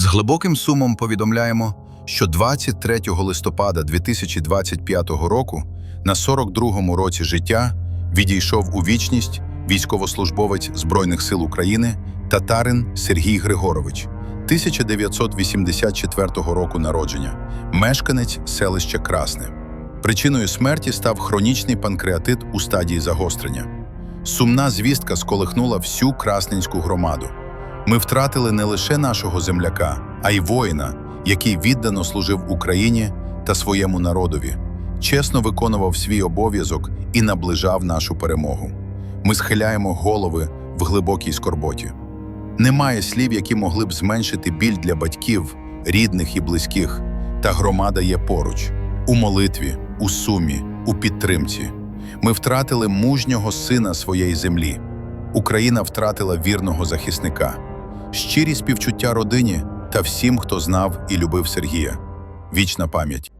З глибоким сумом повідомляємо, що 23 листопада 2025 року, на 42-му році життя, відійшов у вічність військовослужбовець Збройних сил України татарин Сергій Григорович, 1984 року народження, мешканець селища Красне. Причиною смерті став хронічний панкреатит у стадії загострення. Сумна звістка сколихнула всю красненську громаду. Ми втратили не лише нашого земляка, а й воїна, який віддано служив Україні та своєму народові, чесно виконував свій обов'язок і наближав нашу перемогу. Ми схиляємо голови в глибокій скорботі. Немає слів, які могли б зменшити біль для батьків, рідних і близьких, та громада є поруч у молитві, у сумі, у підтримці. Ми втратили мужнього сина своєї землі. Україна втратила вірного захисника, щирі співчуття родині та всім, хто знав і любив Сергія. Вічна пам'ять.